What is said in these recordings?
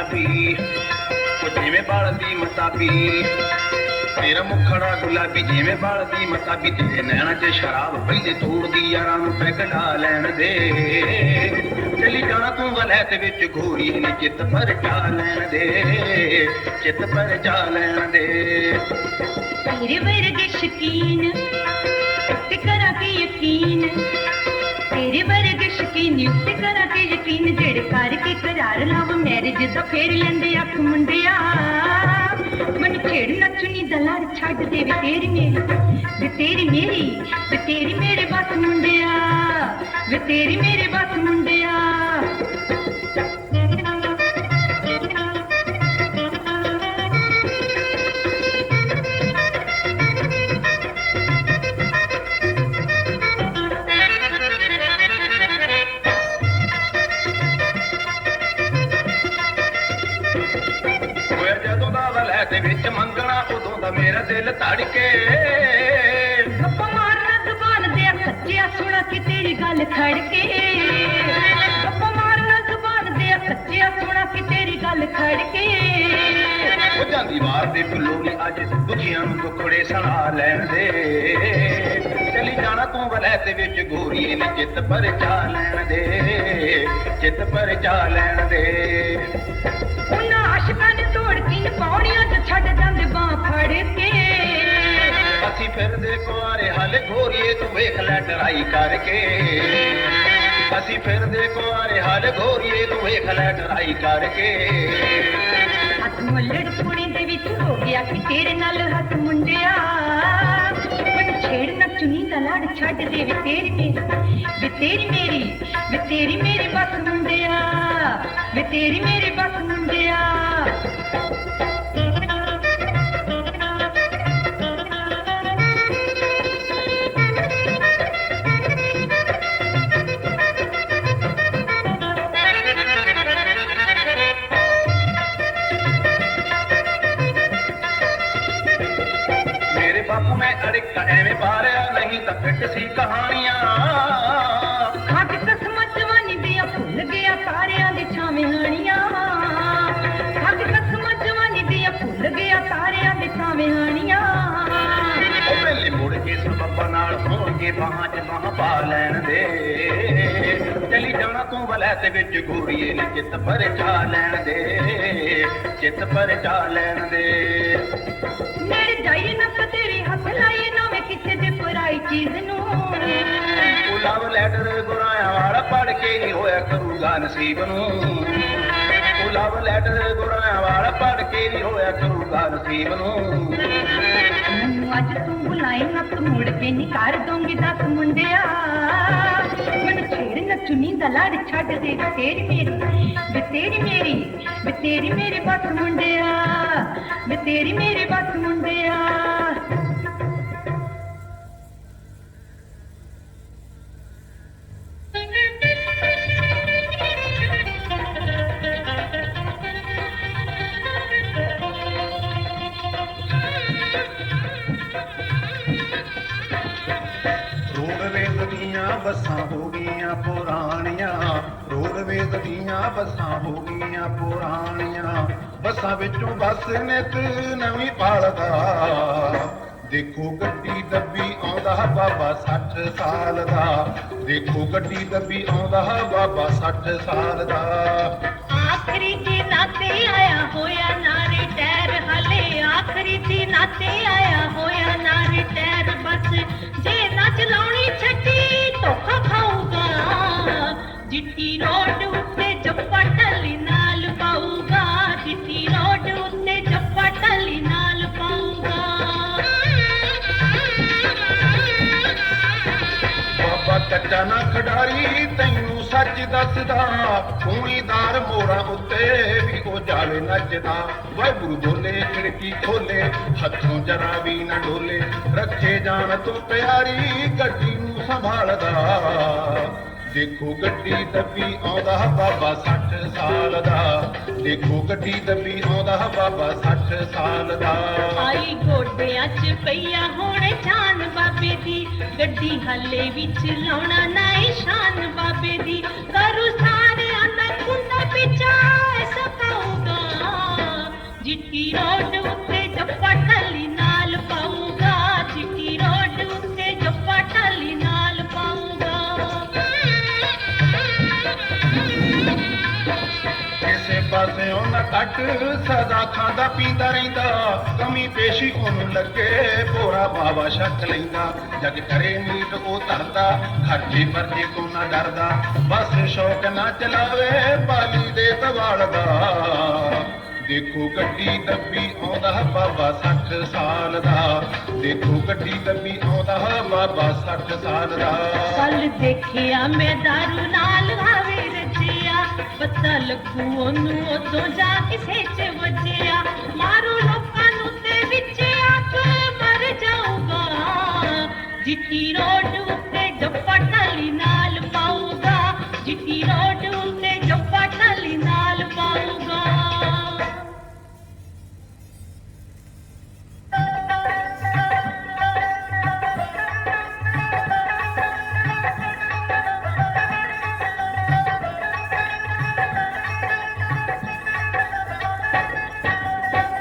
ਗੁਲਾਬੀ, ਉਹ ਜਿਵੇਂ ਬਲਦੀ ਮਤਾਬੀ। ਤੇਰਾ ਮੁਖੜਾ ਗੁਲਾਬੀ, ਜਿਵੇਂ ਬਲਦੀ ਮਤਾਬੀ, ਤੇਰੇ ਨੈਣਾ 'ਚ ਸ਼ਰਾਬ ਪਹਿਲੇ ਤੋੜਦੀ ਯਾਰਾਂ ਨੂੰ ਪੈਕ ਲੈਣ ਦੇ। ਚਲੀ ਜਾਣਾ ਤੂੰ ਵਲੈਤ ਵਿੱਚ, ਘੋਰੀ ਨੀ ਚਿੱਤ ਪਰ ਚਾ ਲੈਣ ਦੇ। ਚਿੱਤ ਪਰ ਚਾ ਲੈਣ ਦੇ। ਤੇਰੇ ਵਰਗੇ ਸ਼ਕੀਨ, ਤੇ ਕਰਾਂ ਕਿ ਯਕੀਨ? ਤੇਰੇ ਵਰਗੇ ਸ਼ਕੀਨ ਤੇ ਕਰਾਂ ਕਿ ਯਕੀਨ ਜਿਹੜੇ ਕਰਕੇ ਕਰਾਰ ਲਵ ਮੈਰਿਜ ਦਾ ਫੇਰ ਲੈਂਦੇ ਅੱਖ ਮੁੰਡਿਆ। ਮਨ ਛੇੜ ਨੱਚਣੀ ਦਲਾਰ, ਛੱਡ ਦੇ ਵੇ ਤੇਰੀ ਮੇਰੀ ਵੇ ਤੇਰੀ ਮੇਰੀ, ਵੇ ਤੇਰੀ ਮੇਰੇ ਬਸ ਮੁੰਡਿਆ। ਵੇ ਤੇਰੀ ਮੇਰੇ ਬਸ ਮੁੰਡਿਆ। ਵੇਖ ਲੈ ਟਰਾਈ ਕਰਕੇ। ਅਸੀਂ ਫਿਰਦੇ ਕੁਆਰੇ ਹਾਲੇ ਗੋਰੀਏ ਤੂੰ ਵੇਖ ਲੈ ਟਰਾਈ ਕਰਕੇ। ਹੱਥ ਮੁੱਲੜ ਕੁੜੀ ਦੇ ਵਿੱਚ ਹੋ ਗਿਆ ਕਿ ਤੇਰੇ ਨਾਲ ਹੱਥ ਮੁੰਡਿਆ। ਮਨ ਛੇੜ ਨਾ ਚੁਨੀ ਦਾ ਲੜ ਛੱਡ ਦੇ ਵੀ ਤੇਰੀ ਮੇਰੀ ਵੀ ਤੇਰੀ ਮੇਰੀ, ਵੇ ਤੇਰੀ ਮੇਰੀ ਬਸ ਮੁੰਡਿਆ। ਵੇ ਤੇਰੀ ਮੇਰੀ ਬਸ ਮੁੰਡਿਆ। ਤਾਂ ਫਿੱਟ ਸੀ ਕਹਾਣੀਆਂ। ਹੱਕ ਕਸਮਾਂ ਜਵਾਨੀ ਦੀਆਂ ਭੁੱਲ ਗਿਆ ਤਾਰਿਆਂ ਦੇ ਛਾਵੇਂ ਹਾਣੀਆਂ। ਹੱਕ ਕਸਮਾਂ ਜਵਾਨੀ ਦੀਆਂ ਭੁੱਲ ਗਿਆ ਤਾਰਿਆਂ ਦੇ ਛਾਵੇਂ ਹਾਣੀਆਂ। ਉਹ ਵੇਲੇ ਮੁੜ ਕੇ ਸਬੱਬਾ ਨਾਲ ਹੋਣਗੇ ਬਾਹਾਂ 'ਚ ਬਾਹਾਂ ਪਾ ਲੈਣ ਦੇ। ਚਲੀ ਜਾਣਾ ਤੂੰ ਵਲੈਤ ਵਿੱਚ ਗੋਰੀਏ ਨੇ ਚਿੱਤ ਪਰ ਚਾ ਲੈਣ ਦੇ। ਚਿੱਤ ਪਰ ਚਾ ਲੈਣ ਦੇ। ਜਾਈਏ ਨਾ ਤਾਂ ਤੇਰੇ ਹੱਥ ਲਾਈਏ ਨਾ ਮੈਂ ਕਿਸੇ ਦੇ ਪਰਾਈ ਚੀਜ਼ ਨੂੰ। ਉਹ ਲਵ ਲੈਟਰ ਗੁਰਾਇਆ ਵਾਲਾ ਪੜ ਕੇ ਨਹੀਂ ਹੋਇਆ ਕਰੂਗਾ ਨਸੀਬ ਨੂੰ। ਉਹ ਲਵ ਲੈਟਰ ਗੁਰਾਇਆ ਵਾਲਾ ਪੜ ਕੇ ਨਹੀਂ ਹੋਇਆ ਕਰੂਗਾ ਨਸੀਬ ਨੂੰ। ਮੈਨੂੰ ਅੱਜ ਤੂੰ ਬੁਲਾਏ ਨਾ ਤੂੰ ਮੁੜ ਕੇ ਨਹੀਂ ਕਰ ਦੂੰਗੀ ਦਸ ਮੁੰਡਿਆ। ਮੈਨੂੰ ਛੇੜ ਨਾ ਚੁਨੀ ਦਾ ਲੜ ਛੱਡ ਦੇ ਤੇਰੀ ਮੇਰੀ ਵੇ ਤੇਰੀ ਮੇਰੀ ਵੇ ਤੇਰੀ ਮੇਰੇ ਬਸ ਮੁੰਡਿਆ। ਵੇ ਤੇਰੀ ਮੇਰੇ ਬਸ ਮੁੰਡਿਆ ਰੋਡਵੇਜ਼ ਦੀਆਂ ਬੱਸਾਂ ਹੋ ਗਈਆਂ ਪੁਰਾਣੀਆਂ। ਰੋਡਵੇਜ਼ ਦੀਆਂ ਬੱਸਾਂ ਹੋ ਗਈਆਂ ਪੁਰਾਣੀਆਂ। ਬੱਸਾਂ ਵਿੱਚੋਂ ਬੱਸ ਨਿਤ ਨਵੀਂ ਪਾਲਦਾ। ਦੇਖੋ ਗੱਡੀ ਦੱਬੀ ਆਉਂਦਾ ਬਾਬਾ 60 ਸਾਲ ਦਾ। ਦੇਖੋ ਗੱਡੀ ਡੱਬੀ ਆਉਂਦਾ ਬਾਬਾ 60 ਸਾਲ ਦਾ। ਆਖਰੀ ਦਿਨਾਂ ਤੇ ਆਇਆ ਹੋਇਆ ਨਾ ਰਿਟਾਇਰ ਹਲੇ। ਆਖਰੀ ਦਿਨਾਂ ਤੇ ਆਇਆ ਹੋਇਆ ਨਾ ਰਿਟਾਇਰ ਬਸ ਖਾਊਗਾ ਜਿੱਟੀ ਰੋਡ ਉੱਤੇ ਜੱਪਾ ਟੱਲੀ ਨਾਲ ਪਾਊਗਾ ਜਿੱਟੀ ਰੋਡ ਉੱਤੇ ਜੱਪਾ ਟੱਲੀ ਨਾਲ ਪਾਊਗਾ। ਬਾਬਾ ਕੱਚਾ ਨਾ ਖਿਡਾਰੀ, ਤੈਨੂੰ ਸੱਚ ਦੱਸਦਾ ਖੂਨੀਦਾਰ ਮੋੜਾ ਉੱਤੇ ਵੀ ਉਹ ਜਾਵੇ ਨੱਚਦਾ। ਵਾਹਿਗੁਰੂ ਬੋਲੇ, ਖਿੜਕੀ ਖੋਲੇ, ਹੱਥੋਂ ਜਰਾ ਵੀ ਨਾ ਡੋਲੇ। ਰੱਖੇ ਜਾਣ ਤੋਂ ਪਿਆਰੀ, ਗੱਡੀ ਨੂੰ ਸੰਭਾਲਦਾ। ਦੇਖੋ ਗੱਡੀ ਦੱਬੀ ਆਉਂਦਾ ਬਾਬਾ 60 ਸਾਲ ਦਾ। ਦੇਖੋ ਗੱਡੀ ਦੱਬੀ ਆਉਂਦਾ ਬਾਬਾ 60 ਸਾਲ ਦਾ। ਆਈ ਗੋਡਿਆਂ 'ਚ ਪਈਆ ਹੁਣ ਜਾਨ ਬਾਬੇ ਦੀ। ਗੱਡੀ ਹਾਲੇ ਵਿੱਚ ਲਾਉਣਾ ਨਾ ਸ਼ਾਨ ਬਾਬੇ ਦੀ। ਕਰੂ ਸਾਰਿਆਂ ਦਾ ਕੁੰਡਾ ਪਿਚਾ ਐਸਾ ਪਾਊਗਾ ਰੋਡ ਉੱਤੇ ਕਿਸੇ ਪਾਸੇ ਕੱਟ ਸਦਾ ਖਾਂਦਾ ਪੀਂਦਾ ਰਹਿੰਦਾ। ਕਮੀ ਪੇਸ਼ੀ ਉਹਨੂੰ ਲੱਗੇ। ਭੋਰਾ ਬਾਬਾ ਸ਼ੱਕ ਲੈਂਦਾ। ਜਗ ਕਰੇ ਮੀਟ, ਉਹ ਧਰਦਾ। ਖਰਚੇ ਪਰਚੇ ਤੋਂ ਨਾ ਡਰਦਾ। ਬਸ ਸ਼ੌਕ ਨਾ ਚਲਾਵੇ ਪਾਲੀ ਦੇ ਤਵਾਲ ਦਾ ਦੇਖੋ ਗੱਡੀ ਦੱਬੀ ਆਉਂਦਾ ਬਾਬਾ 60 ਸਾਲ ਦਾ। ਦੇਖੋ ਗੱਡੀ ਦੱਬੀ ਆਉਂਦਾ ਬਾਬਾ 60 ਸਾਲ ਦਾ। ਕੱਲ ਦੇਖਿਆ ਮੈਂ ਦਾਰੂ ਨਾਲ ਆਵੇ ਪਤਾ ਲੱਗੂ ਉਹਨੂੰ ਉਦੋਂ ਜਾ ਕਿਸੇ ਚ ਵੱਜਿਆ। ਮਾਰੂ ਲੋਕਾਂ ਨੂੰ ਤੇ ਵਿੱਚ ਆ ਕੇ ਮਰ ਜਾਊਗਾ। ਜਿੱਟੀ ਰੋਡ ਉੱਤੇ ਜੱਫਾ ਟਾਲੀ ਨਾਲ ਪਾਊਗਾ। ਜਿੱਟੀ ਰੋਡ ਉੱਤੇ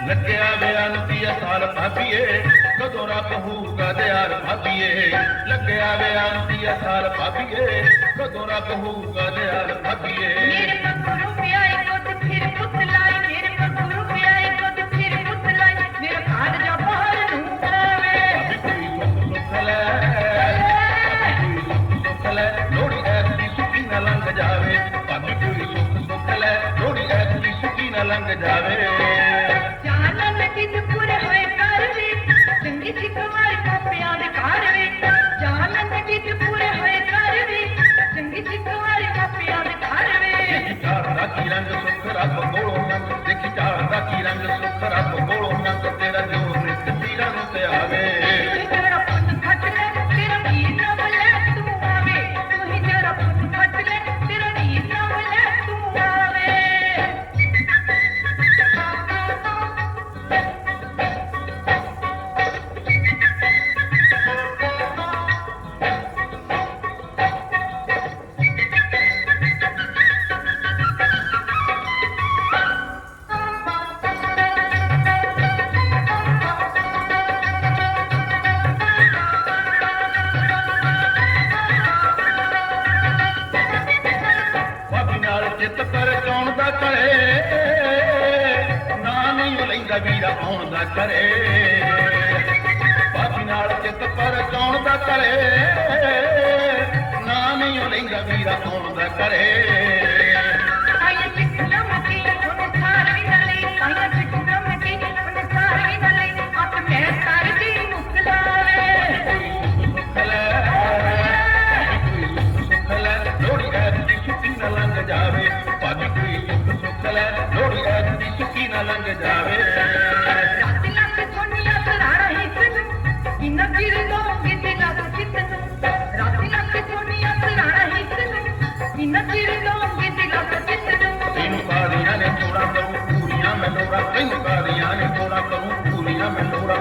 ਲੱਗਿਆ ਵਿਆਹ ਨੂੰ ਤੀਆ ਸਾਲ ਭਾਬੀਏ ਕਦੋਂ ਰੱਬ ਹੋਊਗਾ ਦਿਆਰ ਭਾਬੀਏ? ਲੱਗਿਆ ਵਿਆਹ ਨੂੰ ਤੀਆ ਸਾਲ ਭਾਬੀਏ ਕਦੋਂ ਰੱਬ ਹੋਊਗਾ ਦਿਆਰ ਭਾਬੀਏ? ਮੇਰੇ ਪੱਗਰੂ ਪਿਆਈ ਦੁੱਧ ਫਿਰ ਪੁੱਤ ਲਾਈ। ਮੇਰੇ ਪੱਗਰੂ ਪਿਆਈ ਦੁੱਧ ਫਿਰ ਪੁੱਤ ਲਾਈ। ਮੇਰਾ ਖਾਦ ਜਾ ਬਾਹਰ ਨੂੰ ਆਵੇ ਕੋਈ ਸੁੱਖ ਲੈ। ਕੋਈ ਸੁੱਖ ਲੈ। ਲੋੜੀ ਐਸੀ ਸੁੱਕੀ ਨਾ ਲੰਘ ਜਾਵੇ। ਭਾਬੀ ਕੋਈ ਸੁੱਖ ਲੈ। ਲੋੜੀ ਐਸੀ ਸੁੱਕੀ ਨਾ ਲੰਘ ਜਾਵੇ। ਜਾਨਾਂ ਪੂਰੇ ਹੋਏ ਘਰ ਵੇ ਚੰਗੀ ਸੀ ਕਮਾਈ ਮਾਪਿਆਂ ਦੇ ਘਰ ਵੇ ਜਾਨਾਂ ਨਦੀ ਤੇ ਪੂਰੇ ਹੋਏ ਘਰ ਵੇ ਚੰਗੀ ਸੀ ਕਮਾਈ ਮਾਪਿਆਂ ਦੇ ਘਰ ਵੇ ਚਾਰਦਾ ਕੀ ਰੰਗ ਸੁੱਖ ਰੱਬ ਕੋਲੋਂ ਨੰਗ, ਦੇਖੀ ਚਾਰਦਾ ਕੀ ਰੰਗ ਸੁੱਖ ਰੱਬ ਕੋਲੋਂ ਨੰਗ, ਤੇਰਾ ਜੋ ਨਿਤ ਪੀਰਾਂ ਨੂੰ ਤੇ ਆਵੇ ਮੈਂ ਲੋੜਾ ਤੈਨੂੰ ਕਾਦੀਆਂ ਨੇ ਥੋੜਾ ਕਰੂੰ ਪੂਰੀਆਂ ਮੈਂ ਲੋੜਾ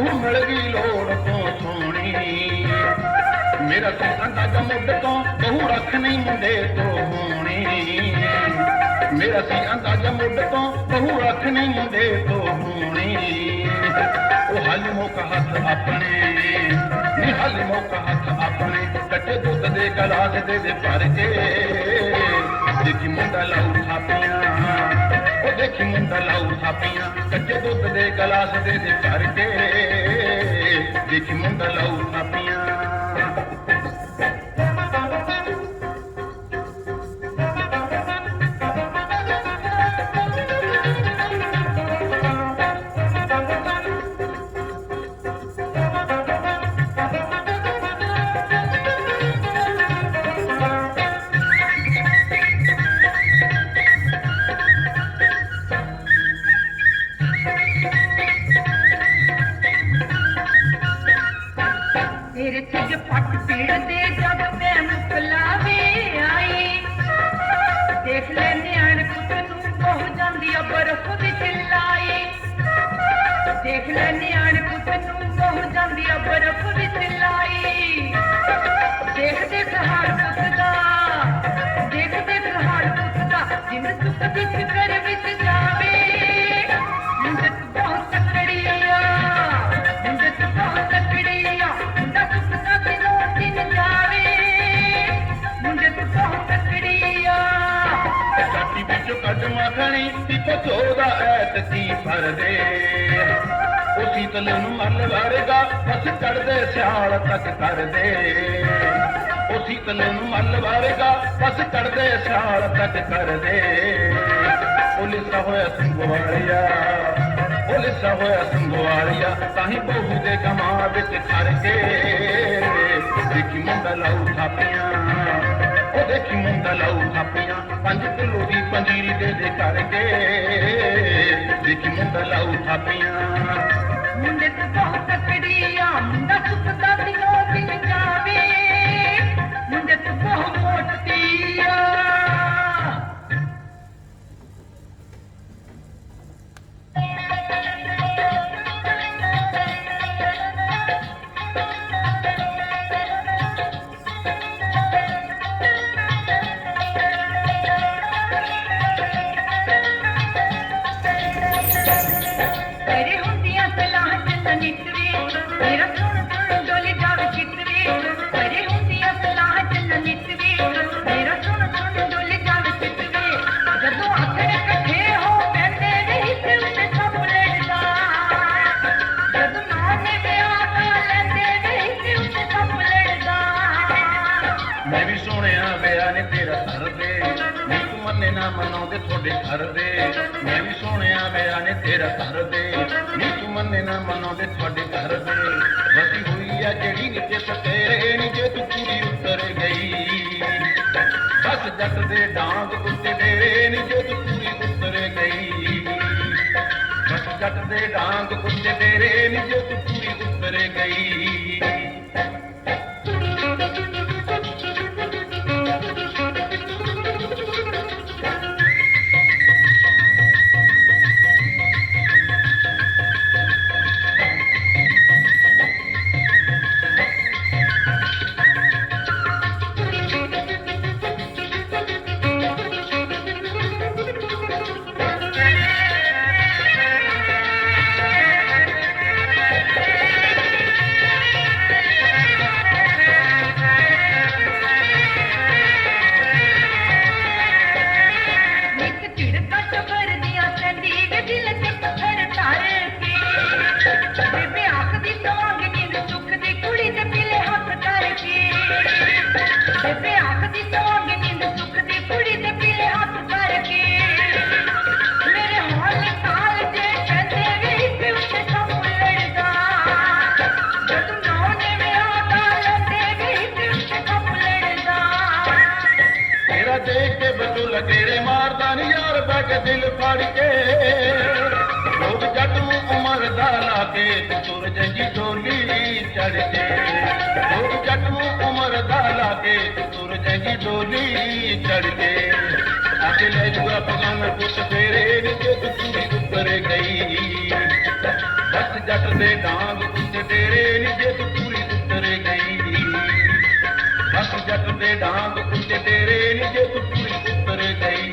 ਦਾ ਮਿਲ ਗਈ ਲੋੜ ਤੋਂ ਸੋਹਣੀ। ਮੇਰਾ ਸੰਤਾਂ ਦਾ ਮੁੱਢ ਤੋਂ ਬਹੁ ਰੱਖ ਨਹੀਂ ਮੁੰਡੇ ਤੋਂ ਹੋਣੀ। ਮੇਰਾ ਸੀ ਅੰਦਾਜ਼ਾ ਮੁੱਢ ਤੋਂ ਬਹੁ ਰੱਖ ਨਹੀਂ ਮੁੰਡੇ ਤੋਂ ਹੋਣੀ। ਉਹ ਹੱਲ ਮੌਕਾ ਹੱਥ ਆਪਣੇ। ਨੀ ਹੱਲ ਮੌਕਾ ਹੱਥ ਆਪਣੇ। ਕੱਟੇ ਦੁੱਧ ਦੇ ਗਲਾਸ ਦੇ ਦੇ ਭਰ ਕੇ। ਦੇਖੀ ਮੁੰਡਾ ਲਾਉ ਥਾਪੀਆਂ। ਦੇਖੀ ਮੁੰਡਾ ਲਾਉ ਥਾਪੀਆਂ ਕੱਚੇ ਦੁੱਧ ਦੇ ਗਲਾਸ ਦੇ ਦੇ ਭਰ ਦੇਖੀ ਮੁੰਡਾ ਲਾਉ ਥਾਪੀਆਂ ਉਹ ਸੀਤਲ ਨੂੰ ਮੱਲ ਵਾਰੇਗਾ, ਬਸ ਚੜਦੇ ਸਿਆਲ ਤੱਕ ਕਰਦੇ। ਉਹ ਸੀਤਲ ਨੂੰ ਮੱਲ ਵਾਰੇਗਾ, ਬਸ ਚੜਦੇ ਸਿਆਲ ਤੱਕ ਕਰਦੇ। ਪੁਲਿਸਾ ਹੋਇਆ ਸੰਗਵਾਲਿਆ ਪੁਲਿਸਾ ਹੋਇਆ ਸੰਗਵਾਲਿਆ ਤਾਂ ਹੀ ਬਹੂ ਦੇ ਕਮਾ ਵਿੱਚ ਖੜ ਕੇ ਦੇਖੀ ਮੁੰਡਾ ਲਾਉ ਥਾਪੀਆਂ ਉਹ ਦੇਖੀ ਮੁੰਡਾ ਲਾਉ ਥਾਪੀਆਂ ਪੰਜ ਕਿਲੋ ਦੀ ਪੰਜੀਰੀ ਦੇ ਦੇ ਕਰਕੇ? ਦੇਖੀ ਮੁੰਡਾ ਲਾਉ ਥਾਪੀਆਂ ਮੁੰਡੇ ਤੂੰ ਬਹੁਤ ਤਕੜੀ ਆ, ਮੁੰਡਾ ਸੁੱਕਦਾ ਮੰਨੇ ਤੁਹਾਡੇ ਘਰ ਦੇ। ਮੈਂ ਵੀ ਸੁਣਿਆ ਵਿਆ ਨੇ ਤੇਰਾ ਘਰ ਦੇ। ਨੀ ਤੂੰ ਮੰਨੇ ਨਾ ਮਨਾਉਂਦੇ ਤੁਹਾਡੇ ਘਰ ਦੇ। ਵਸੀ ਹੋਈ ਆ ਜਿਹੜੀ ਨਿੱਕੇ ਤੇਰੇ ਨੀ, ਜੇ ਤੂੰ ਪੂਰੀ ਉਤਰ ਗਈ। ਬਸ ਜੱਟ ਦੇ ਡਾਂਗ ਕੁੱਤੇ ਦੇ ਨੀ, ਜੇ ਤੂੰ ਪੂਰੀ ਉਤਰ ਗਈ। ਬਸ ਜੱਟ ਦੇ ਡਾਂਗ ਕੁੱਤੇ ਤੇਰੇ ਨੀ, ਜੇ ਤੂੰ ਪੂਰੀ ਉਤਰ ਗਈ। ਦਿਲ ਫੜ ਕੇ। ਲੋਕ ਜੱਟ ਨੂੰ ਉਮਰ ਦਾ ਲਾ ਕੇ ਤੇ ਤੁਰ ਡੋਲੀ ਢੋਲੀ ਚੜ ਕੇ। ਲੋਕ ਜੱਟ ਨੂੰ ਉਮਰ ਦਾ ਲਾ ਕੇ ਤੇ ਤੁਰ ਜਾਂਦੀ ਢੋਲੀ ਚੜ ਕੇ। ਆਕੇ ਲੈ ਜੂਗਾ ਪਗਾਨ ਪੁੱਤ ਤੇਰੇ ਨੀ ਜੇ ਤੂੰ ਪੂਰੀ ਉੱਤਰ ਗਈ। ਬਸ ਜੱਟ ਦੇ ਡਾਂਗ ਉੱਤੇ ਤੇਰੇ ਨੀ ਜੇ ਤੂੰ ਪੂਰੀ ਉੱਤਰ ਗਈ। ਬਸ ਜੱਟ ਦੇ ਡਾਂਗ ਉੱਤੇ ਤੇਰੇ ਨੀ ਜੇ ਤੂੰ ਪੂਰੀ ਉੱਤਰ ਗਈ।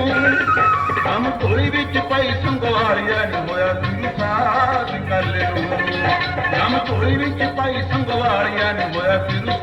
ਨੂੰ ਕੰਮ ਕੋਈ ਵਿੱਚ ਪਈ ਸੰਗਵਾਰੀਆ ਨੀ ਹੋਇਆ ਗੁਰੂ ਸਾਧ ਗੱਲ ਨੂੰ। ਕੰਮ ਕੋਈ ਵਿੱਚ ਪਈ ਸੰਗਵਾਰੀਆ ਨੀ ਹੋਇਆ ਗੁਰੂ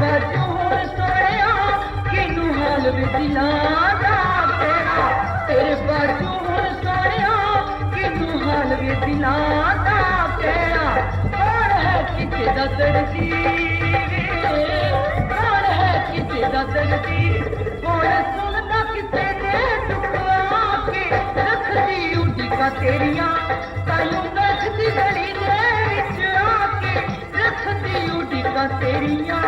ਜਾਣਾ ਤੇਰੇ ਬਾਝੋਂ ਹੁਣ ਸੋਹਣਿਆ? ਕਿਨੂੰ ਹਾਲ ਵੀ ਦਿਲਾਂ ਦਾ ਤੇਰਾ? ਤੇਰੇ ਬਾਝੋਂ ਹੁਣ ਸੋਹਣਿਆ? ਕਿਨੂੰ ਹਾਲ ਵੀ ਦਿਲਾਂ ਦਾ ਤੇਰਾ? ਕੌਣ ਹੈ ਕਿਤੇ ਦਾ ਦਰਦੀ ਕੌਣ ਹੈ ਕਿਤੇ ਦਾ ਦਰਦੀ ਕੌਣ ਸੁਣਦਾ ਕਿਸੇ ਦੇ ਦੁੱਖ ਕੇ ਰੱਖਦੀ ਉਡੀਕਾਂ ਤੇਰੀਆਂ। ਤਾਈਓ ਬੈਠਦੀ ਗਲੀ ਦੇ ਵਿੱਚ। ਰੱਖਦੀ ਉਡੀਕਾਂ ਤੇਰੀਆਂ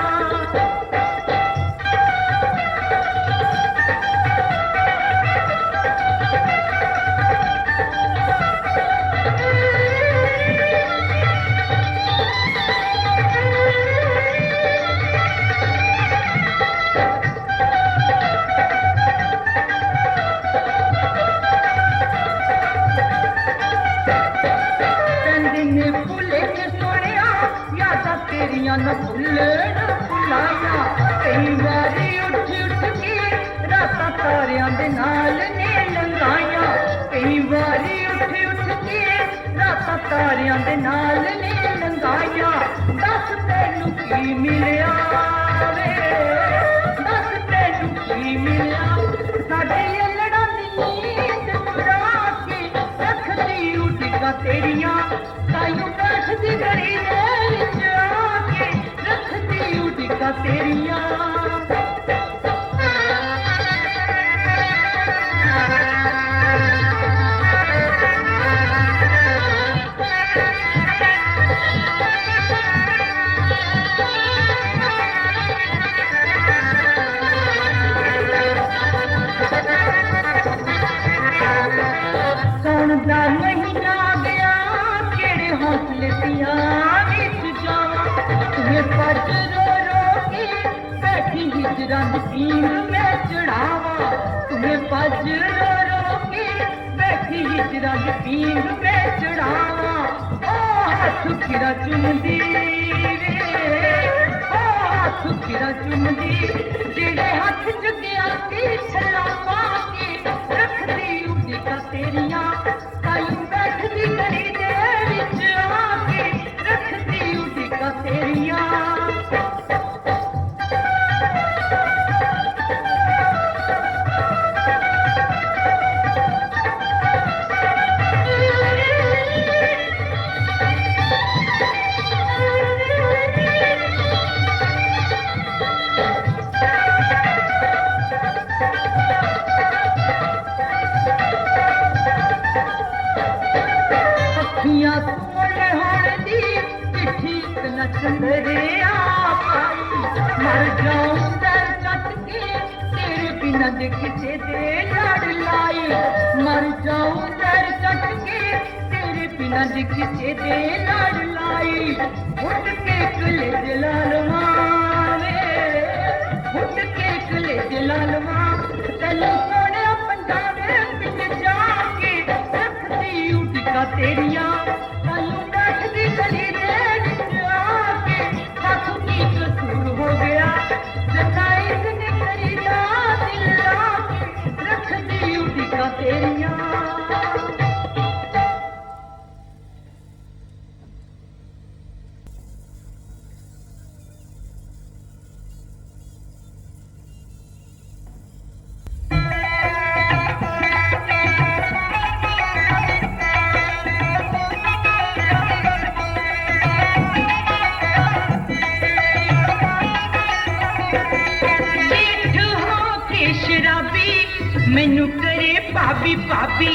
ਕਹਿੰਦੇ ਨੇ ਤੇਰੀਆਂ ਨਾ ਭੁੱਲਣ ਭੁਲਾਇਆ ਕਈ ਵਾਰੀ ਉੱਠ ਉੱਠ ਕੇ ਰਾਤਾਂ ਤਾਰਿਆਂ ਦੇ ਨਾਲ ਨੇ ਲੰਘਾਈਆਂ। ਕਈ ਵਾਰੀ ਉੱਠ ਉੱਠ ਕੇ ਰਾਤਾਂ ਤਾਰਿਆਂ ਦੇ ਨਾਲ ਨੇ ਲੰਘਾਈਆਂ। ਦੱਸ ਤੈਨੂੰ ਕੀ ਮਿਲਿਆ ਵੇ? ਦੱਸ ਤੈਨੂੰ ਕੀ ਮਿਲਿਆ? ਸਾਡੇ ਲੜਾਂ ਦੀ ਨੀਂਦ ਕੇ ਰੱਖਦੀ ਉਡੀਕਾਂ ਤੇਰੀਆਂ। ਤਾਈਓ ਬੈਠਦੀ ਗਲੀ ਰੱਖਦੀ ਉਡੀਕਾਂ ਤੇਰੀਆਂ ਬੈਠੀ ਹਿਜਰਾਂ ਦੀ ਪੀਂਗ ਮੈਂ ਚੜਾਵਾਂ। ਤੁਮੇ ਪੱਜ ਰੋ ਰੋ ਕੇ ਬੈਠੀ ਹਿਜਰਾਂ ਦੀ ਪੀਂਗ ਮੈਂ ਚੜਾਵਾਂ। ਓ ਹੱਥ ਕਿਰਾ ਚੁੰਮਦੀ ਵੇ। ਓ ਹੱਥ ਕਿਰਾ ਚੁੰਮਦੀ, ਜਿਹੜੇ ਹੱਥ ਜੁਗਿਆ ਕੀ ਸਲਾਮਾ ਕੇ, ਰੱਖਦੀ ਉਡੀਕਾਂ ਤੇਰੀਆਂ। ਕਾਇਮ ਬੈਠਦੀ ਮੈਨੂੰ ਕਰੇ ਭਾਬੀ ਭਾਬੀ,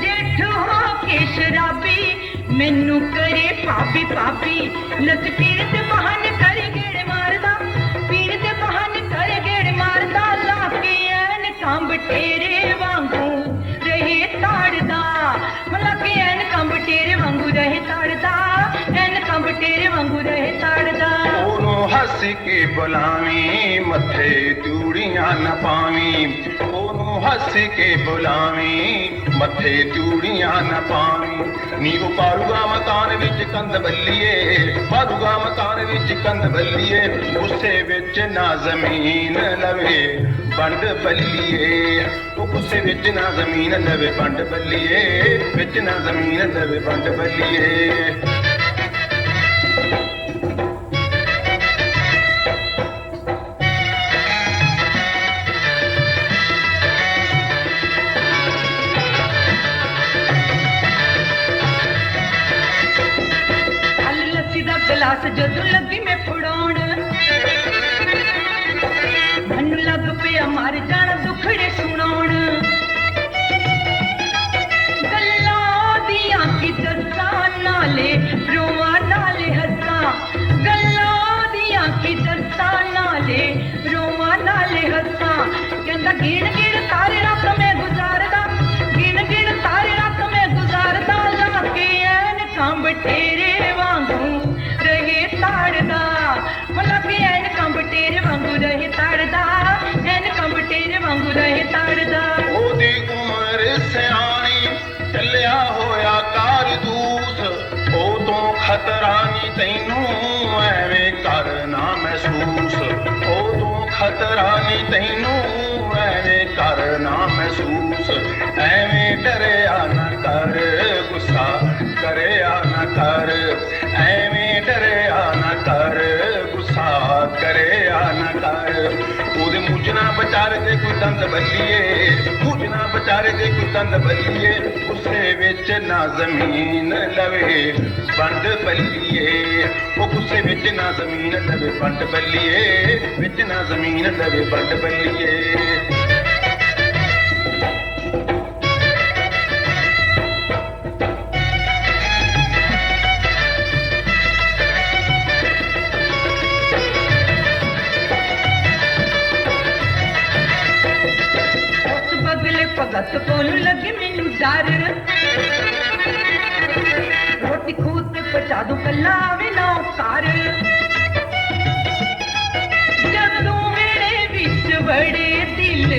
ਜੇਠ ਹੋ ਕੇ ਸ਼ਰਾਬੀ। ਮੈਨੂੰ ਕਰੇ ਭਾਬੀ ਭਾਬੀ ਲਟਕੇ ਤੇ ਬਹਾਨ ਕਰ ਗੇੜ ਮਾਰਦਾ। ਪੀਣ ਤੇ ਬਹਾਨ ਕਰ ਗੇੜ ਮਾਰਦਾ, ਲਾ ਕੇ ਐਨ ਕੰਬ ਟੇਰੇ ਵਾਂਗੂ ਰਹੇ ਤਾੜਦਾ। ਲਾ ਕੇ ਐਨ ਕੰਬ ਟੇਰੇ ਵਾਂਗੂ ਰਹੇ ਤਾੜਦਾ, ਐਨ ਕੰਬ ਟੇਰੇ ਵਾਂਗੂ ਰਹੇ ਤਾੜਦਾ। ਉਹਨੂੰ ਹੱਸ ਕੇ ਬੁਲਾਵੀਂ, ਮੱਥੇ ਚੂੜੀਆਂ ਨਾ ਪਾਵੀਂ। ਹੱਸ ਕੇ ਬੁਲਾਵੀਂ, ਮੱਥੇ ਚੂੜੀਆਂ ਨਾ ਪਾਵੀਂ। ਨੀ ਉਹ ਪਾਰੂਗਾ ਮਕਾਨ ਵਿੱਚ ਕੰਧ ਬੱਲੀਏ, ਪਾਰੂਗਾ ਮਕਾਨ ਵਿੱਚ ਕੰਧ ਬੱਲੀਏ, ਉਸੇ ਵਿੱਚ ਨਾ ਜ਼ਮੀਨ ਲਵੇ ਬੰਡ ਬੱਲੀਏ। ਉਹ ਗੁੱਸੇ ਵਿੱਚ ਨਾ ਜ਼ਮੀਨ ਲਵੇ ਬੰਡ ਬੱਲੀਏ, ਵਿੱਚ ਨਾ ਜ਼ਮੀਨ ਲਵੇ ਬੰਡ ਬੱਲੀਏ। ਦਾ ਜਦੋਂ ਲੱਗੀ ਮੈਂ ਫੜਾਉਣ। ਮੈਨੂੰ ਲੱਗ ਪਿਆ ਮਰ ਜਾਣਾ ਉਹ ਖਤਰਾ ਨਹੀਂ ਤੈਨੂੰ ਐਵੇਂ ਕਰਨਾ ਮਹਿਸੂਸ। ਉਹ ਤੋਂ ਖਤਰਾ ਨਹੀਂ ਤੈਨੂੰ ਐਵੇਂ ਕਰਨਾ ਮਹਿਸੂਸ। ਐਵੇਂ ਡਰਿਆ ਨਾ ਕਰ, ਗੁੱਸਾ ਕਰਿਆ ਨਾ ਕਰ। ਐਵੇਂ ਡਰਿਆ ਨਾ ਕਰ, ਗੁੱਸਾ ਕਰਿਆ ਨਾ ਕਰ। ਉਹਦੇ ਮੂੰਹ 'ਚ ਨਾ ਵਿਚਾਰੇ ਦੇ ਕੋਈ ਦੰਦ ਬੱਲੀਏ ਮੂੰਹ 'ਚ ਨਾ ਵਿਚਾਰੇ ਦੇ ਕੋਈ ਦੰਦ ਬੱਲੀਏ ਉਸੇ ਵਿੱਚ ਨਾ ਜ਼ਮੀਨ ਲਵੇ ਬੰਦ ਬੱਲੀਏ। ਉਹ ਗੁੱਸੇ ਵਿੱਚ ਨਾ ਜ਼ਮੀਨ ਲਵੇ ਬੰਦ ਬੱਲੀਏ, ਵਿੱਚ ਨਾ ਜ਼ਮੀਨ ਲਵੇ ਬੰਦ ਬੱਲੀਏ। ਭਗਤ ਕੋਲ ਲੱਗੇ ਮੈਨੂੰ ਡਰ। ਰੋਟੀ ਖੂਦ ਤੇ ਪਚਾ ਦੂ, ਕੱਲਾ ਆਵੇ ਨਾ ਕਰ ਜਦੋਂ ਮੇਰੇ ਵਿੱਚ ਵੜੇ ਦਿਲ,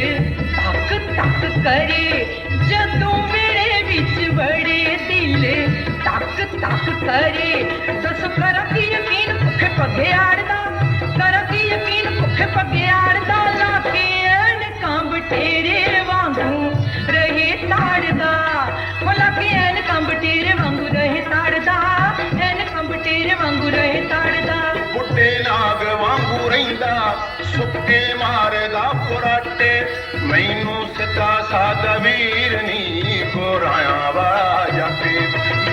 ਤੱਕ ਤੱਕ ਕਰੇ। ਜਦੋਂ ਮੇਰੇ ਵਿੱਚ ਵੜੇ ਦਿਲ, ਤੱਕ ਤੱਕ ਕਰੇ। ਦੱਸ ਕਰਾਂ ਕੀ ਯਕੀਨ ਭੁੱਖੇ ਪੱਗੇ ਆੜਦਾ, ਕਰਾਂ ਕੀ ਯਕੀਨ ਭੁੱਖੇ ਪੱਗੇ ਆੜਦਾ। ਲਾ ਕੇ ਐਨ ਕੰਬ ਕੇ ਵਾਂਗੂ ਰਹੇ ਤਾੜਦਾ, ਐਨ ਕੰਬ ਵਾਂਗੂ ਰਹੇ ਤਾੜਦਾ। ਬੁੱਢੇ ਨਾਗ ਵਾਂਗੂ ਰਹਿੰਦਾ ਸੁੱਕੇ ਮਾਰਦਾ ਪੁਰਾਟੇ। ਮੈਨੂੰ ਸਿੱਧਾ ਸਾਦਾ ਵੀਰ ਨੀ ਗੋਰਾਇਆ ਵਾਲਾ ਜਾਪੇ।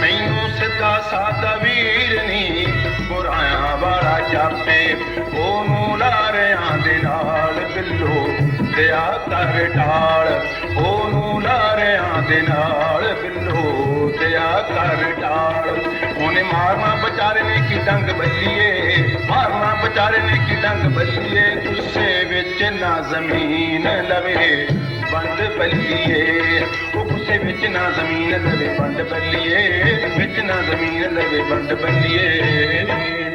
ਮੈਨੂੰ ਸਿੱਧਾ ਸਾਦਾ ਵੀਰ ਨੀ ਗੋਰਾਇਆ ਵਾਲਾ ਜਾਪੇ। ਉਹਨੂੰ ਲਾਰਿਆਂ ਦੇ ਨਾਲ ਬਿੱਲੋ ਦਿਆ ਕਰ ਢਾਲ ਉਹਨੂੰ ਲਾਰਿਆਂ ਦੇ ਨਾਲ ਬਿੱਲੋ ਦਿਆ ਕਰ ਢਾਲ ਉਹਨੇ ਮਾਰਨਾ ਵਿਚਾਰੇ ਨੇ ਕੀ ਡੰਗ ਬੱਲੀਏ, ਮਾਰਨਾ ਵਿਚਾਰੇ ਨੇ ਕੀ ਡੰਗ ਬੱਲੀਏ, ਗੁੱਸੇ ਵਿੱਚ ਨਾ ਜ਼ਮੀਨ ਲਵੇ, ਬੰਦ ਬੱਲੀਏ। ਉਹ ਗੁੱਸੇ ਵਿੱਚ ਨਾ ਜ਼ਮੀਨ ਲਵੇ, ਬੰਦ ਬੱਲੀਏ। ਵਿੱਚ ਨਾ ਜ਼ਮੀਨ ਲਵੇ, ਬੰਦ ਬੱਲੀਏ।